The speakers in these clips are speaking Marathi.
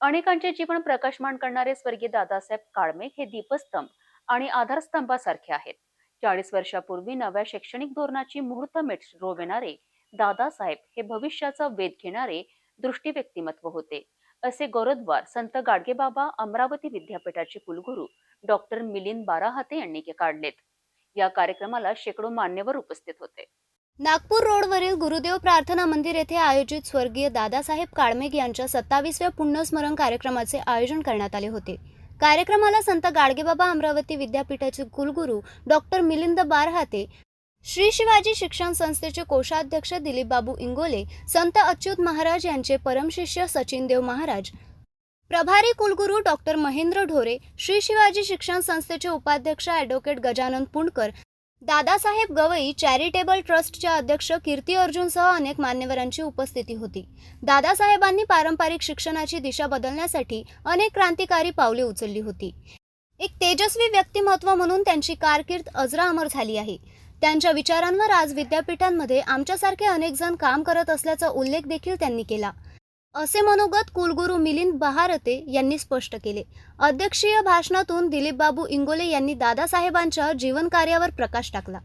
अनेकांचे जीवन प्रकाशमान करणारे स्वर्गीय दादासाहेब काळमेघ हे दीपस्तंभ आणि आधारस्तंभासारखे आहेत. चाळीस वर्षापूर्वी नव्या शैक्षणिक धोरणाची मुहूर्तमेढ रोविणारे दादासाहेब हे भविष्याचा वेध घेणारे दृष्टी व्यक्तिमत्व होते. असे गौरवद्वार संत गाडगेबाबा अमरावती विद्यापीठाचे कुलगुरू डॉक्टर मिलिंद बाराहाते यांनी काढलेत. या कार्यक्रमाला शेकडो मान्यवर उपस्थित होते. नागपूर रोडवरील गुरुदेव प्रार्थना मंदिर येथे आयोजित स्वर्गीय दादासाहेब काळमेघ यांच्या सत्तावीसव्या पुण्यस्मरण कार्यक्रमाचे आयोजन करण्यात आले होते. कार्यक्रमाला संत गाडगेबाबा अमरावती विद्यापीठाचे कुलगुरू डॉक्टर मिलिंद बारहाते श्री शिवाजी शिक्षण संस्थेचे कोषाध्यक्ष दिलीप बाबू इंगोले संत अच्युत महाराज यांचे परमशिष्य सचिनदेव महाराज प्रभारी कुलगुरू डॉक्टर महेंद्र ढोरे श्री शिवाजी शिक्षण संस्थेचे उपाध्यक्ष ॲडव्होकेट गजानन पुणकर दादासाहेब गवई चॅरिटेबल ट्रस्टच्या अध्यक्ष कीर्ती अर्जुनसह अनेक मान्यवरांची उपस्थिती होती. दादासाहेबांनी पारंपरिक शिक्षणाची दिशा बदलण्यासाठी अनेक क्रांतिकारी पावले उचलली होती. एक तेजस्वी व्यक्तिमत्व म्हणून त्यांची कारकीर्द अजरा अमर झाली आहे. त्यांच्या विचारांवर आज विद्यापीठांमध्ये आमच्यासारखे अनेक जण काम करत असल्याचा उल्लेख देखील त्यांनी केला. असे मनोगत कुलगुरू मिलिंद बहारते यांनी स्पष्ट केले. अध्यक्षीय भाषणातून दिलीप बाबू इंगोले यांनी दादासाहेबांच्या जीवनकार्यावर प्रकाश टाकला.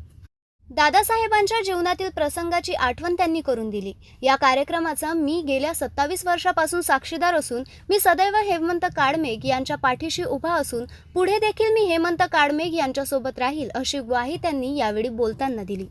दादासाहेबांच्या जीवनातील प्रसंगाची आठवण त्यांनी करून दिली. या कार्यक्रमाचा मी गेल्या सत्तावीस वर्षापासून साक्षीदार असून मी सदैव हेमंत काळमेघ यांच्या पाठीशी उभा असून पुढे देखील मी हेमंत काळमेघ यांच्यासोबत राहील अशी ग्वाही त्यांनी यावेळी बोलताना दिली.